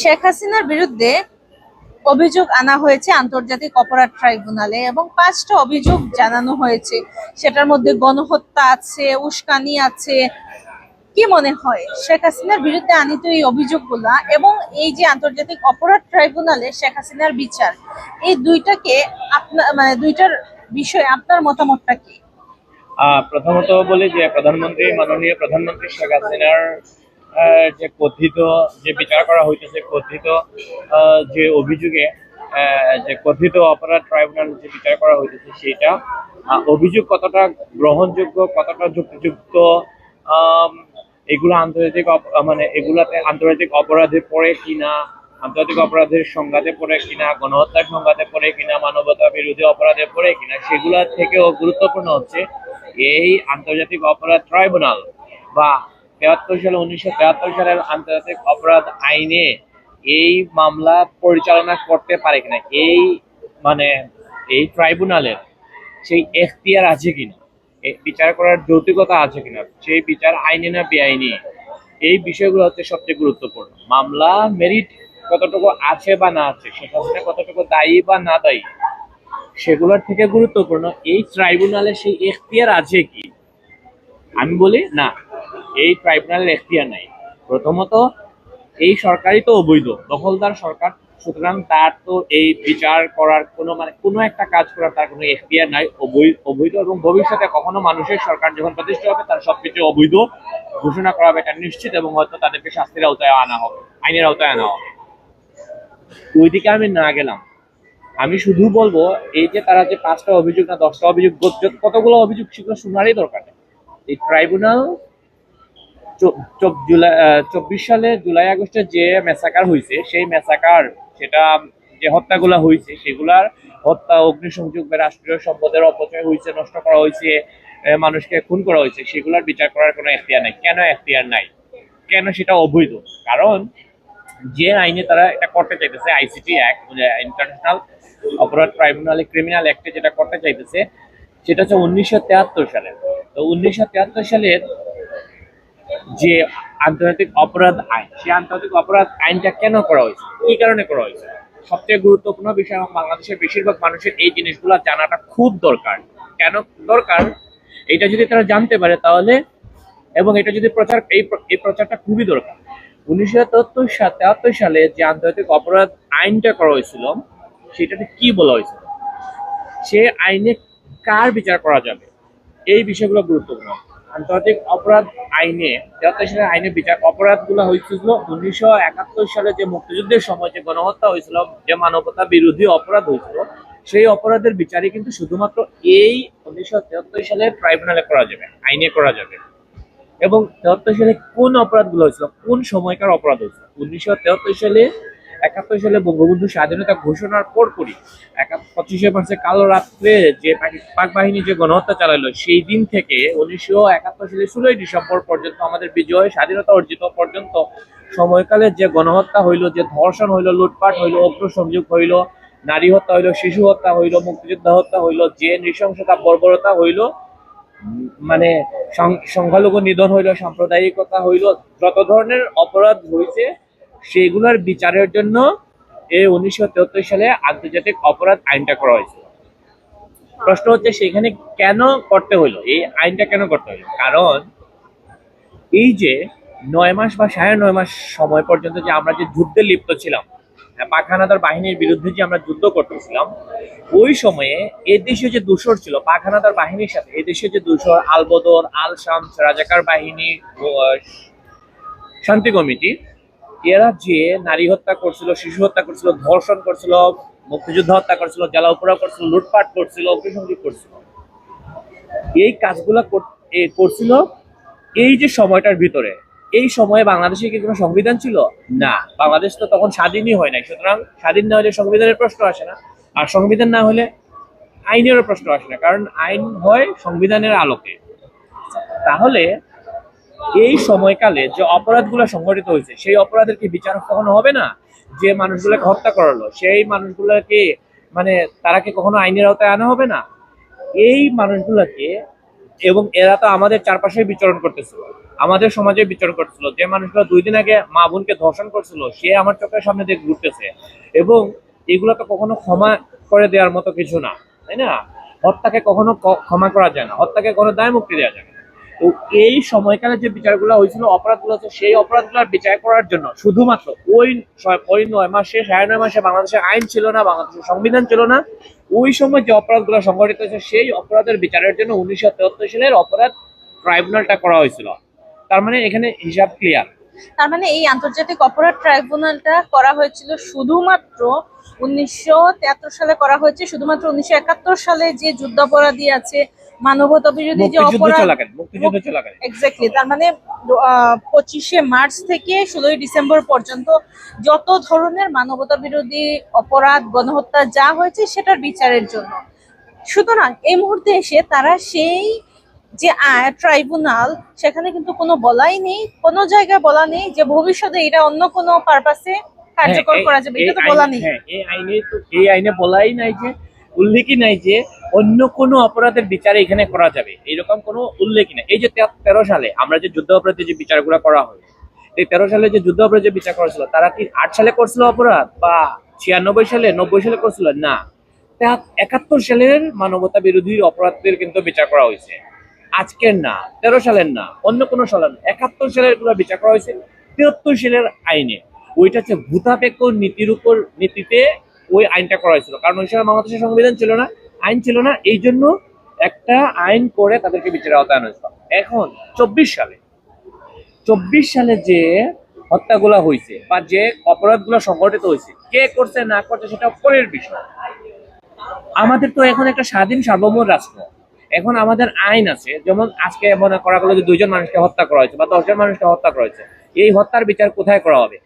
শেখ হাসিনার বিরুদ্ধে অভিযোগ আনা হয়েছে আন্তর্জাতিক অপরাধ ট্রাইব্যুনালে এবং পাঁচটা অভিযোগ জানানো হয়েছে। সেটার মধ্যে গণহত্যা আছে, উস্কানি আছে। কি মনে হয়? শেখ হাসিনার বিরুদ্ধে আনিত এই অভিযোগগুলা এবং এই যে আন্তর্জাতিক অপরাধ ট্রাইব্যুনালে শেখ হাসিনার বিচার, এই দুইটাকে আপনার মানে দুইটার বিষয়ে আপনার মতামতটা কি? প্রথমত বলি যে প্রধানমন্ত্রী, মাননীয় প্রধানমন্ত্রী শেখ হাসিনার যে কথিত যে বিচার করা হইতেছে কথিত যে অভিযোগে যে কথিত অপরাধ ট্রাইব্যুনাল যে বিচার করা হইতেছে আহ, অভিযোগ কতটা গ্রহণযোগ্য কতটা যুক্তিযুক্ত এগুলো আন্তর্জাতিক মানে এগুলাতে আন্তর্জাতিক অপরাধে পড়ে কিনা আন্তর্জাতিক অপরাধের সংঘাতে পড়ে কিনা গণহত্যার সংঘাতে পড়ে কিনা মানবতা বিরোধী অপরাধে পড়ে কিনা সেগুলা থেকেও গুরুত্বপূর্ণ হচ্ছে এই আন্তর্জাতিক অপরাধ ট্রাইব্যুনাল বা তেহাত্তর সালে, উনিশশো সালের আন্তর্জাতিক অপরাধ আইনে এই মামলা পরিচালনা করতে পারে কিনা, এই মানে এই ট্রাইব্যুনালের সেই এখতিয়ার আছে কিনা বিচার করার যৌতিকতা আছে কিনা, সেই বিচার আইনি না বেআইনি, এই বিষয়গুলো হচ্ছে সবচেয়ে গুরুত্বপূর্ণ। মামলা মেরিট কতটুকু আছে বা না আছে হচ্ছে কতটুকু দায়ী বা না দায়ী, সেগুলোর থেকে গুরুত্বপূর্ণ। এই ট্রাইব্যুনালে সেই এখতিয়ার আছে কি? আমি বলি না। এই ট্রাইব্যুনালের এখতিয়ার নাই। প্রথমত, এই সরকারই তো অবৈধ। দখলদার সরকার। সুতরাং তার তো এই বিচার করার কোনো মানে কোনো একটা কাজ করার তার কোনো এখতিয়ার নাই। অবৈ- অবৈধ এবং ভবিষ্যতে কখনো মানুষের সরকার যখন প্রতিষ্ঠা হবে, তার সবকিছু অবৈধ। ঘোষণা করা হবে এটা নিশ্চিত এবং হয়তো তাদেরকে শাস্তির আওতায় আনা হবে, আইনের আওতায় আনা হবে। ওইদিকে আমি না গেলাম। আমি শুধু বলব, এই যে তারা যে পাঁচটা অভিযোগ না, দশটা অভিযোগ, কতগুলো অভিযোগ সেগুলো শোনারই দরকার এই ট্রাইব্যুনাল চব্বিশ সালে জুলাই আগস্টে যে মেসাকার হয়েছে সেই মেসাকার, সেটা যে হত্যাগুলো হয়েছে সেগুলার হত্যা, অগ্নিসংযোগ বা রাষ্ট্রীয় সম্পদের অপচয় হয়েছে নষ্ট করা হয়েছে মানুষকে খুন করা হয়েছে সেগুলোর বিচার করার কোনো এখতিয়ার নাই। কেন এখতিয়ার নাই? কেন সেটা অবৈধ? কারণ যে আইনে তারা এটা করতে চাইতেছে, আইসিটি অ্যাক্ট ইন্টারন্যাশনাল অপরাধ ট্রাইব্যুনাল, ক্রিমিনাল অ্যাক্টে যেটা করতে চাইতেছে, সেটা হচ্ছে উনিশশো সালে। তো উনিশশো সালের যে আন্তর্জাতিক অপরাধ আইন সেই আন্তর্জাতিক অপরাধ আইনটা কেন করা হয়েছে? কি কারণে করা হয়েছে? সবচেয়ে গুরুত্বপূর্ণ বিষয় এবং বাংলাদেশের বেশিরভাগ মানুষের এই জিনিসগুলো জানাটা খুব দরকার। কেন দরকার? এটা যদি তারা জানতে পারে তাহলে, এবং এটা যদি প্রচার, এই এই প্রচারটা খুবই দরকার। উনিশশো তেহাত্তর সাল তেহাত্তর সালে যে আন্তর্জাতিক অপরাধ আইনটা করা হয়েছিল, সেটাতে কি বলা হয়েছিল? সে আইনে কার বিচার করা যাবে? এই বিষয়গুলো গুরুত্বপূর্ণ। আন্তর্জাতিক অপরাধ আইনে তেহাত্তর সালের আইনে বিচার, অপরাধগুলো হয়েছিল উনিশশো একাত্তর সালে যে মুক্তিযুদ্ধের সময় যে গণহত্যা হয়েছিল যে মানবতা বিরোধী অপরাধ হয়েছিল সেই অপরাধের বিচারই কিন্তু শুধুমাত্র এই উনিশশো সালে ট্রাইব্যুনালে করা যাবে, আইনে করা যাবে। এবং তেহাত্তর সালে কোন অপরাধগুলো হয়েছিল কোন সময়কার অপরাধ হয়েছিল উনিশশো সালে একাত্তর সালে বঙ্গবন্ধু স্বাধীনতা ঘোষণার পরপরই পঁচিশে মার্চে কালো রাত্রে যে পাক বাহিনী যে গণহত্যা চালালো, সেই দিন থেকে উনিশশো একাত্তর সালে ষোলোই ডিসেম্বর পর্যন্ত আমাদের বিজয়, স্বাধীনতা অর্জিত পর্যন্ত সময়কালে যে গণহত্যা হইল, যে ধর্ষণ হইল, লুটপাট হইল, অগ্রসংযোগ হইল, নারী হত্যা হইল, শিশু হত্যা হইল, মুক্তিযোদ্ধা হত্যা হইল, যে নৃশংসতা, বর্বরতা হইল মানে সংখ্যালঘু নিধন হইল, সাম্প্রদায়িকতা হইল, যত ধরনের অপরাধ হয়েছে সেগুলোর বিচারের জন্য এই উনিশশো সালে আন্তর্জাতিক অপরাধ আইনটা করা হয়েছে। প্রশ্ন হচ্ছে সেখানে কেন করতে হলো এই আইনটা কেন করতে হলো কারণ এই যে নয় মাস বা সাড়ে নয় মাস সময় পর্যন্ত যে আমরা যে যুদ্ধে লিপ্ত ছিলাম হ্যাঁ, পাক হানাদার বাহিনীর বিরুদ্ধে যে আমরা যুদ্ধ করতেছিলাম ওই সময়ে এ দেশীয় যে দূষর ছিল পাখানাদার বাহিনীর সাথে এ দেশীয় যে দূষর আলবদর আল শামস রাজাকার বাহিনী শান্তি কমিটি এরা যে নারী হত্যা করছিল, শিশু হত্যা করছিল, ধর্ষণ করছিল, মুক্তিযুদ্ধ হত্যা করছিল জ্বালাউপোড়া করছিল, লুটপাট করছিল, অগ্নিসংযোগ করছিল। এই কাজগুলা করছিল এই যে সময়টার ভিতরে। এই সময়ে বাংলাদেশে কি কোনো সংবিধান ছিল? না। বাংলাদেশ তো তখন স্বাধীনই হয় নাই। সুতরাং স্বাধীন না হলে সংবিধানের প্রশ্ন আসে না। আর সংবিধান না হলে আইনেরও প্রশ্ন আসে না। কারণ আইন হয় সংবিধানের আলোকে। তাহলে এই সময়কালে যে অপরাধগুলো সংঘটিত হয়েছে, সেই অপরাধের কি বিচার কখনো হবে না? যে মানুষগুলোকে হত্যা করালো, সেই মানুষগুলোকে মানে তারা কি কখনো আইনের আওতায় আনা হবে না? এই মানুষগুলোকে, এবং এরা তো আমাদের চারপাশে বিচরণ করতেছিল, আমাদের সমাজে বিচরণ করছিল যে মানুষগুলো দুই দিন আগে মা বোনকে ধর্ষণ করছিল, সে আমার চোখের সামনে দিয়ে ঘুরতেছে। এবং এগুলো তো কখনো ক্ষমা করে দেওয়ার মতো কিছু না, তাই না? হত্যাকে কখনো ক্ষমা করা যায় না, হত্যাকে কোনো দায় মুক্তি দেওয়া যায় না। তো এই সময়কালে যে বিচারগুলো হয়েছিল, অপরাধগুলো আছে সেই অপরাধগুলোর বিচার করার জন্য শুধুমাত্র ওই ওই নয় মাসে, সাড়ে নয় মাসে বাংলাদেশের আইন ছিল না, বাংলাদেশের সংবিধান ছিল না, ওই সময় যে অপরাধগুলো সংঘটিত হয়েছে, সেই অপরাধের বিচারের জন্য উনিশশো তেহত্তর সালের অপরাধ ট্রাইব্যুনালটা করা হয়েছিল। তার মানে এখানে হিসাব ক্লিয়ার। তার মানে এই আন্তর্জাতিক অপরাধ ট্রাইব্যুনালটা করা হয়েছিল শুধুমাত্র উনিশশো তিয়াত্তর সালে করা হয়েছে, শুধুমাত্র উনিশশো একাত্তর সালে যে যুদ্ধাপরাধী আছে মানবতা বিরোধী যে অপরাধ এক্স্যাক্টলি তার মানে পঁচিশে মার্চ থেকে ষোলোই ডিসেম্বর পর্যন্ত যত ধরনের মানবতা বিরোধী অপরাধ গণহত্যা যা হয়েছে সেটার বিচারের জন্য। সুতরাং এই মুহূর্তে এসে তারা সেই যে ট্রাইব্যুনাল সেখানে কিন্তু কোনো বলাই নেই কোনো জায়গায় বলা নেই যে ভবিষ্যতে এটা অন্য কোনো পারপাসে কার্যকর হ্যাঁ, করা যাবে এটা তো বলা নেই। হ্যাঁ, এই আইনে এই আইনে বলাই নাই যে উল্লেখই নাই যে অন্য কোনো অপরাধের বিচার এখানে করা যাবে। এরকম কোনো উল্লেখই নাই। এই যে তেরো সালে আমরা যে যুদ্ধ অপরাধের যে বিচারগুলো করা হয় এই তেরো সালে যে যুদ্ধ অপরাধ যে বিচার করেছিল তারা কি আট সালে করছিল অপরাধ বা ছিয়ানব্বই সালে, নব্বই সালে করছিল? না। একাত্তর সালের মানবতা বিরোধী অপরাধের কিন্তু বিচার করা হয়েছে। আজকের না, তেরো সালের না, অন্য কোনো সালের না। একাত্তর সালেরগুলো বিচার করা হয়েছে। তিয়াত্তর সালের আইনে। ওইটা হচ্ছে ভূতাপেক্ষ নীতির উপর, নীতিতে ওই আইনটা করা হয়েছিল। কারণ ওই সময় বাংলাদেশের সংবিধান ছিল না, আইন ছিল না, এই জন্য একটা আইন করে তাদেরকে বিচারের আওতায় হয়েছিল। এখন চব্বিশ সালে চব্বিশ সালে যে হত্যাগুলো হয়েছে বা যে অপরাধগুলো সংঘটিত হয়েছে, কে করছে, না করছে, সেটা পরের বিষয়। আমাদের তো এখন একটা স্বাধীন সার্বভৌম রাষ্ট্র। এখন আমাদের আইন আছে, যেমন আজকে মনে করা গেলো যে দুইজন মানুষকে হত্যা করা হয়েছে বা দশজন মানুষকে হত্যা করা হয়েছে। এই হত্যার বিচার কোথায় করা হবে?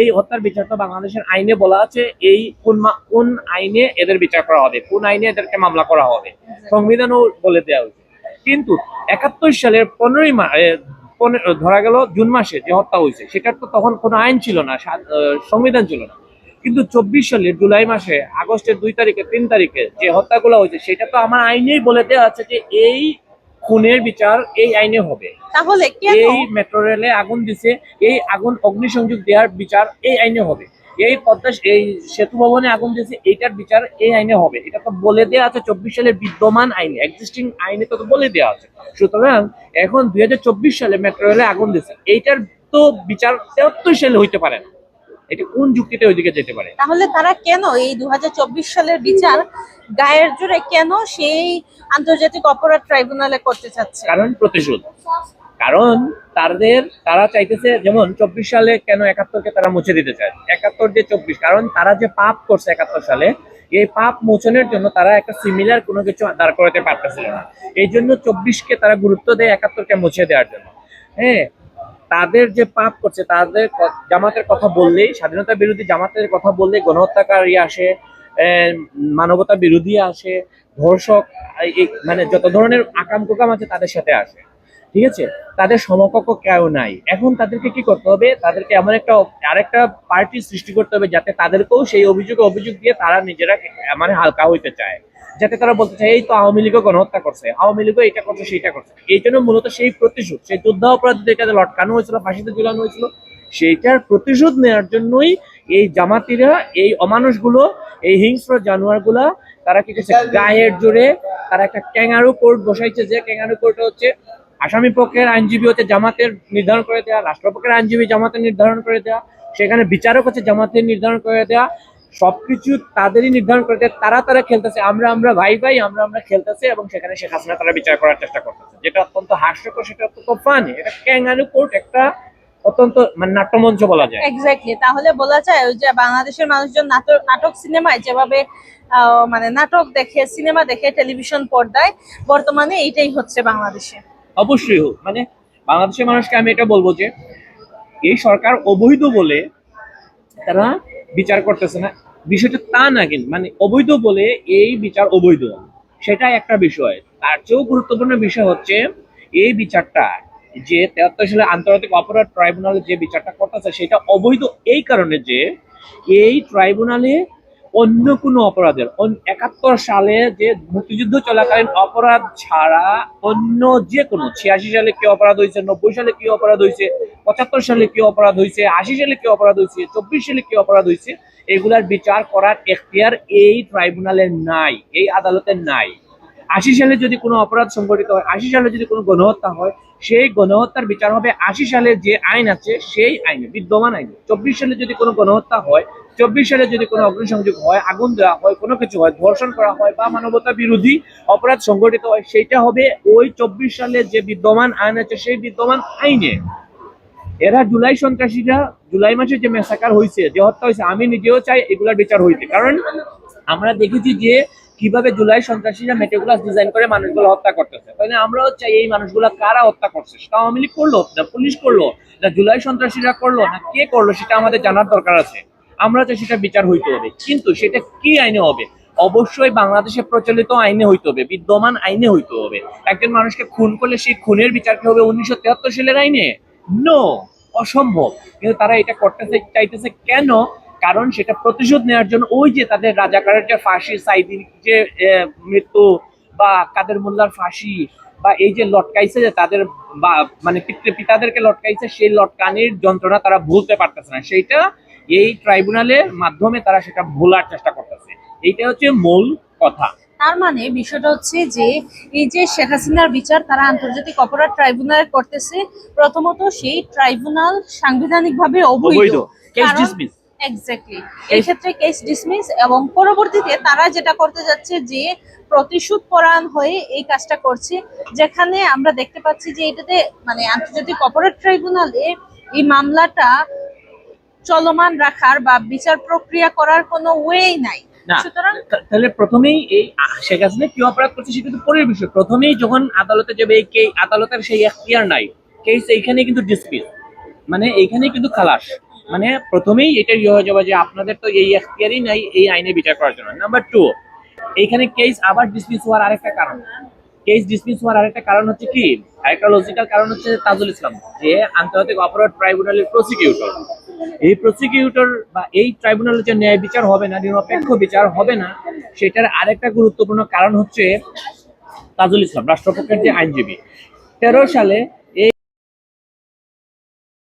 এই হত্যার বিচার তো বাংলাদেশের আইনে বলা আছে, এই কোন কোন আইনে এদের বিচার করা হবে, কোন আইনে এদেরকে মামলা করা হবে, সংবিধানও বলে দেওয়া হয়েছে। কিন্তু একাত্তর সালের পনেরোই ধরা গেল জুন মাসে যে হত্যা হয়েছে, সেটার তো তখন কোনো আইন ছিল না সংবিধান ছিল না। কিন্তু চব্বিশ সালের জুলাই মাসে, আগস্টের দুই তারিখে, তিন তারিখে যে হত্যাগুলো হয়েছে, সেটা তো আমার আইনেই বলে দেওয়া আছে যে এই খুনের বিচার এই আইনে হবে। তাহলে এই মেট্রো রেলে আগুন দিছে এই আগুন অগ্নিসংযোগ দেওয়ার বিচার এই আইনে হবে। এই পদ্মা এই সেতু ভবনে আগুন দিয়েছে এইটার বিচার এই আইনে হবে। এটা তো বলে দেওয়া আছে চব্বিশ সালের বিদ্যমান আইনে এক্সিস্টিং আইনে তো বলে দেওয়া আছে। সুতরাং এখন দুই হাজার চব্বিশ সালে মেট্রো রেলে আগুন দিয়েছে এইটার তো বিচার তেহত্তর সালে হইতে পারে না। এটা কোন যুক্তিতে ওইদিকে যেতে পারে? তাহলে তারা কেন এই দুহাজার চব্বিশ সালের বিচার গায়ের জোরে কেন সেই আন্তর্জাতিক অপরাধ ট্রাইব্যুনালে করতে চাচ্ছে? কারণ প্রতিশোধ। কারণ তাদের তারা চাইতেছে যেমন চব্বিশ সালে কেন একাত্তরকে তারা মুছে দিতে চায়। একাত্তর যে চব্বিশ কারণ তারা যে পাপ করছে একাত্তর সালে এই পাপ মোচনের জন্য তারা একটা সিমিলার কোনো কিছু দাঁড় করাতে পারতেছিল না। এই জন্য চব্বিশকে তারা গুরুত্ব দেয় একাত্তরকে মুছে দেওয়ার জন্য। হ্যাঁ তাদের যে পাপ করছে, তাদের জামাতের কথা বললেই স্বাধীনতা বিরোধী জামাতের কথা বললেই গণহত্যাকারী আসে মানবতা বিরোধী আসে, ধর্ষক মানে যত ধরনের আকাম কোকাম আছে তাদের সাথে আসে। ঠিক আছে? তাদের সমকক্ষ কেউ নাই। এখন তাদেরকে কি করতে হবে? তাদেরকে এমন একটা আরেকটা পার্টি সৃষ্টি করতে হবে যাতে তাদেরকেও সেই অভিযোগে অভিযোগ দিয়ে তারা নিজেরা মানে হালকা হইতে চায়। যাতে তারা বলতে চায়, এই তো আওয়ামী লীগও গণহত্যা করছে। আওয়ামী লীগও এটা করছে, সেইটা করছে। এই জন্য মূলত সেই প্রতিশোধ, সেই যুদ্ধ অপরাধীদেরকে লটকানো হয়েছিল, ফাঁসিতে ঝুলানো হয়েছিল। সেইটার প্রতিশোধ নেওয়ার জন্যই এই জামাতিরা, এই অমানুষগুলো, এই হিংস্র জানোয়ারগুলা, তারা কি করছে, গায়ের জোরে তারা একটা ক্যাঙ্গারু কোর্ট বসাইছে যে ক্যাঙ্গারু কোর্ট হচ্ছে আসামি পক্ষের আইনজীবী হচ্ছে জামাতের নির্ধারণ করে দেওয়া রাষ্ট্রপক্ষের আইনজীবী জামাতের নির্ধারণ করে দেওয়া সেখানে বিচারক হচ্ছে জামাতের নির্ধারণ করে দেওয়া সবকিছু তাদেরই নির্ধারণ করে দেওয়া তারা তারা খেলতেছে, আমরা আমরা ভাই ভাই, আমরা আমরা খেলতেছে এবং সেখানে শেখ হাসিনা তারা বিচার করার চেষ্টা করতেছে। যেটা অত্যন্ত হাস্যকর, সেটা অত্যন্ত ফানি এটা ক্যাঙ্গারু কোর্ট একটা অত্যন্ত মানে নাট্যমঞ্চ বলা যায়। এক্স্যাক্টলি তাহলে বলা যায় যে বাংলাদেশের মানুষজন নাটক নাটক সিনেমায় যেভাবে মানে নাটক দেখে, সিনেমা দেখে টেলিভিশন পর্দায়, বর্তমানে এইটাই হচ্ছে বাংলাদেশে। অবশ্যই হোক। মানে বাংলাদেশের মানুষকে আমি এটা বলব যে, এই সরকার অবৈধ বলে তারা বিচার করতেছে না। বিষয়টা তা না কিন্তু মানে অবৈধ বলে এই বিচার অবৈধ। সেটাই একটা বিষয়। তার চেয়েও গুরুত্বপূর্ণ বিষয় হচ্ছে, এই বিচারটা যে তেহাত্তর সালে আন্তর্জাতিক অপরাধ ট্রাইব্যুনালে যে বিচারটা করতেছে, সেটা অবৈধ এই কারণে যে, এই ট্রাইব্যুনালে অন্য কোনো অপরাধের। একাত্তর সালে যে মুক্তিযুদ্ধ চলাকালীন অপরাধ ছাড়া অন্য যে কোনো, ছিয়াশি সালে কি অপরাধ হয়েছে, নব্বই সালে কি অপরাধ হয়েছে, পঁচাত্তর সালে কি অপরাধ হয়েছে, আশি সালে কি অপরাধ হয়েছে, চব্বিশ সালে কি অপরাধ হয়েছে, এগুলার বিচার করার এখতিয়ার এই ট্রাইব্যুনালের নাই, এই আদালতের নাই। আশি সালে যদি কোনো অপরাধ সংঘটিত হয়, আশি সালে যদি কোনো গণহত্যা হয়, সেই গণহত্যার বিচার হবে আশি সালে যে আইন আছে, সেই আইনে, বিদ্যমান আইনে। চব্বিশ সালে যদি কোনো গণহত্যা হয় চব্বিশ সালে যদি কোনো অগ্নিসংযোগ হয়, আগুন দেওয়া হয়, কোনো কিছু হয়, ধর্ষণ করা হয় বা মানবতা বিরোধী অপরাধ সংঘটিত হয়, সেইটা হবে ওই চব্বিশ সালে যে বিদ্যমান আইন আছে, সেই বিদ্যমান আইনে। এরা জুলাই সন্ত্রাসীরা, জুলাই মাসে যে মেসাকার হয়েছে যে হত্যা হয়েছে আমি নিজেও চাই এগুলার বিচার হইতে। কারণ আমরা দেখেছি যে কীভাবে জুলাই সন্ত্রাসীরা মেটেগুলাস ডিজাইন করে মানুষগুলো হত্যা করতেছে। তাহলে আমরাও চাই এই মানুষগুলো কারা হত্যা করছে? সেটা আওয়ামী লীগ করল, না পুলিশ করল, না জুলাই সন্ত্রাসীরা করল, না কে করল, সেটা আমাদের জানার দরকার আছে। আমরা চাই সেটা বিচার হইতে হবে। কিন্তু সেটা কি আইনে হবে? অবশ্যই বাংলাদেশে প্রচলিত আইনে হইতে হবে, বিদ্যমান আইনে হইতে হবে। একজন মানুষকে খুন করলে সেই খুনের বিচার কি হবে উনিশশো তেহাত্তর সালের আইনে? নো অসম্ভব। কিন্তু তারা এটা করতেছে, চাইতেছে কেন? কারণ সেটা প্রতিশোধ নেওয়ার জন্য ওই যে তাদের রাজাকারের যে ফাঁসি সাইদিন যে মৃত্যু বা কাদের মোল্লার ফাঁসি বা এই যে লটকাইছে যে তাদের মানে পিতৃ পিতাদেরকে লটকাইছে, সেই লটকানির যন্ত্রণা তারা ভুলতে পারতেছে না। সেইটা এই ট্রাইব্যুনালের মাধ্যমে তারা সেটা ভোলার চেষ্টা করতেছে। এইটা হচ্ছে মূল কথা। তার মানে বিষয়টা হচ্ছে যে এই যে শেখ হাসিনার বিচার তারা আন্তর্জাতিক অপরাধ ট্রাইব্যুনালে করতেছে প্রথমত সেই ট্রাইব্যুনাল সাংবিধানিকভাবে অবৈধ। অবৈধ। কেস ডিসমিস এক্স্যাক্টলি এই ক্ষেত্রে কেস ডিসমিস এবং পরবর্তীতে তারা যেটা করতে যাচ্ছে যে প্রতিশোধ পরায়ণ হয়ে এই কাজটা করছে যেখানে আমরা দেখতে পাচ্ছি যে এটাতে মানে আন্তর্জাতিক অপরাধ ট্রাইব্যুনালে এই মামলাটা চলমান রাখার বা বিচার প্রক্রিয়া করার কোনো ওয়েই নাই। সুতরাং তাহলে প্রথমেই এই শেখ হাসিনা কি অপরাধ করছে সেটা তো পরের বিষয়। প্রথমেই যখন আদালতে যাবে কে আদালতের সেই এখতিয়ার নাই কেস এইখানে কিন্তু ডিসপিউট মানে এইখানে কিন্তু খালাস। মানে প্রথমেই এটা ইয়ে হয়ে যাবে যে আপনাদের তো এই এখতিয়ারই নাই এই আইনে বিচার করার জন্য। নাম্বার টু এইখানে কেস আবার ডিসমিস হওয়ার আরেকটা কারণ। কেস ডিসমিস হওয়ার আরেকটা কারণ হচ্ছে কি? আরেকটা লজিক্যাল কারণ হচ্ছে তাজুল ইসলাম যে আন্তর্জাতিক অপরাধ ট্রাইব্যুনালের প্রসিকিউটর এই প্রসিকিউটর বা এই ট্রাইব্যুনালের যে ন্যায় বিচার হবে না, নিরপেক্ষ বিচার হবে না, সেটার আরেকটা গুরুত্বপূর্ণ কারণ হচ্ছে তাজুল ইসলাম, রাষ্ট্রপক্ষের যে আইনজীবী। তেরো সালে